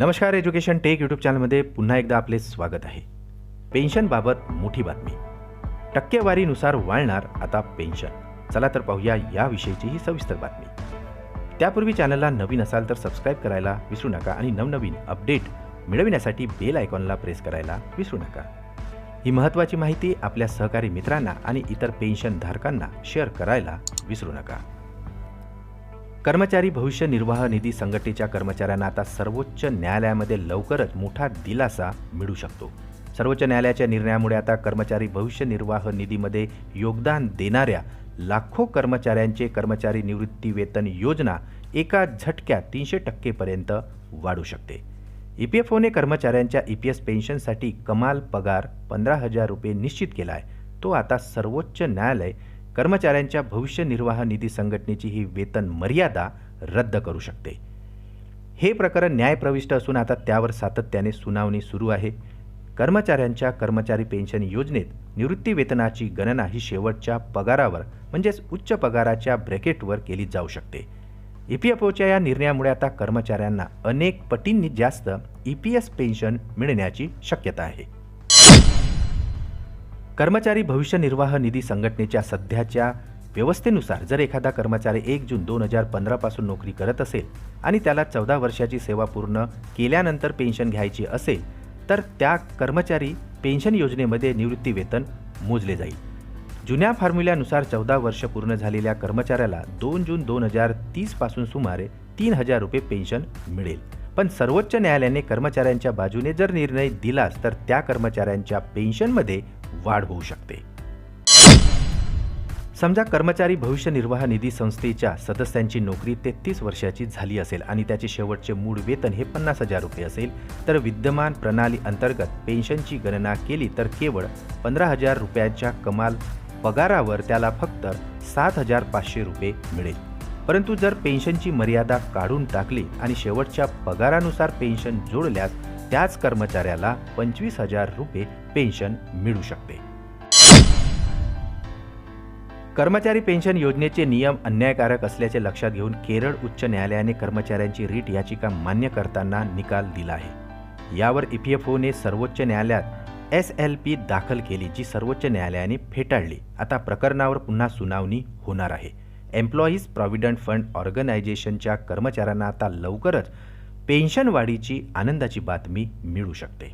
नमस्कार education take YouTube चॅनलमध्ये पुन्हा एकदा आपले स्वागत आहे. पेन्शनबाबत मोठी बातमी. टक्केवारीनुसार वाढणार आता पेन्शन चला तर पाहूया याविषयीची ही सविस्तर बातमी. त्यापूर्वी चॅनलला नवीन असाल तर सबस्क्राईब करायला विसरू नका आणि नवनवीन अपडेट मिळविण्यासाठी बेल आयकॉनला प्रेस करायला विसरू नका. ही महत्त्वाची माहिती आपल्या सहकारी मित्रांना आणि इतर पेन्शनधारकांना शेअर करायला विसरू नका. कर्मचारी भविष्य निर्वाह निधी संघटनेच्या कर्मचाऱ्यांना आता सर्वोच्च न्यायालयामध्ये लवकरच मोठा दिलासा मिळू शकतो. सर्वोच्च न्यायालयाच्या निर्णयामुळे आता कर्मचारी भविष्य निर्वाह निधीमध्ये योगदान देणाऱ्या लाखो कर्मचाऱ्यांचे कर्मचारी निवृत्ती वेतन योजना एका झटक्यात तीनशे टक्केपर्यंत वाढू शकते. ई पी एफ ओने कर्मचाऱ्यांच्या ई पी एस पेन्शनसाठी कमाल पगार पंधरा हजार रुपये निश्चित केला आहे तो आता सर्वोच्च न्यायालय कर्मचाऱ्यांच्या भविष्य निर्वाह निधी संघटनेची ही वेतन मर्यादा रद्द करू शकते. हे प्रकरण न्यायप्रविष्ट असून आता त्यावर सातत्याने सुनावणी सुरू आहे. कर्मचाऱ्यांच्या कर्मचारी पेन्शन योजनेत निवृत्ती वेतनाची गणना ही शेवटच्या पगारावर म्हणजेच उच्च पगाराच्या ब्रॅकेटवर केली जाऊ शकते. ई पी एफ ओच्या या निर्णयामुळे आता कर्मचाऱ्यांना अनेक पटींनी जास्त ई पी एस पेन्शन मिळण्याची शक्यता आहे. कर्मचारी भविष्य निर्वाह निधी संघटनेच्या सध्याच्या व्यवस्थेनुसार जर एखादा कर्मचारी एक जून दोन हजार पंधरापासून नोकरी करत असेल आणि त्याला चौदा वर्षाची सेवा पूर्ण केल्यानंतर पेन्शन घ्यायची असेल तर त्या कर्मचारी पेन्शन योजनेमध्ये निवृत्ती वेतन मोजले जाईल. जुन्या फॉर्म्युल्यानुसार चौदा वर्ष पूर्ण झालेल्या कर्मचाऱ्याला दोन जून दोन हजार तीसपासून सुमारे तीन हजार रुपये पेन्शन मिळेल. पण सर्वोच्च न्यायालयाने कर्मचाऱ्यांच्या बाजूने जर निर्णय दिलास तर त्या कर्मचाऱ्यांच्या पेन्शनमध्ये वाढ होऊ शकते. समजा कर्मचारी भविष्य निर्वाह निधी संस्थेच्या सदस्यांची नोकरी तेहतीस वर्षाची झाली असेल आणि त्याचे शेवटचे मूळ वेतन हे पन्नास हजार रुपये असेल तर विद्यमान प्रणाली अंतर्गत पेन्शनची गणना केली तर केवळ पंधरा हजार रुपयांच्या कमाल पगारावर त्याला फक्त सात हजार पाचशे रुपये मिळेल. परंतु जर पेन्शनची मर्यादा काढून टाकली आणि शेवटच्या पगारानुसार पेन्शन जोडल्यास त्याच कर्मचाऱ्याला पंचवीस हजार रुपये पेन्शन मिळू शकते. कर्मचारी पेन्शन योजनेचे नियम अन्यायकारक असल्याचे लक्षात घेऊन केरळ उच्च न्यायालयाने कर्मचाऱ्यांची रीट याचिका मान्य करताना निकाल दिला आहे. यावर ई पी एफ ओने सर्वोच्च न्यायालयात एस एल पी दाखल केली जी सर्वोच्च न्यायालयाने फेटाळली. आता प्रकरणावर पुन्हा सुनावणी होणार आहे. एम्प्लॉईज प्रॉव्हिडंट फंड ऑर्गनायझेशनच्या कर्मचाऱ्यांना आता लवकरच पेन्शन वाढीची आनंदाची बातमी मिळू शकते.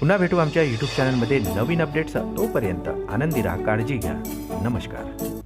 पुन्हा भेटू आमच्या यूट्यूब चॅनलमध्ये नवीन अपडेट्स तोपर्यंत आनंदी राहा काळजी घ्या. नमस्कार.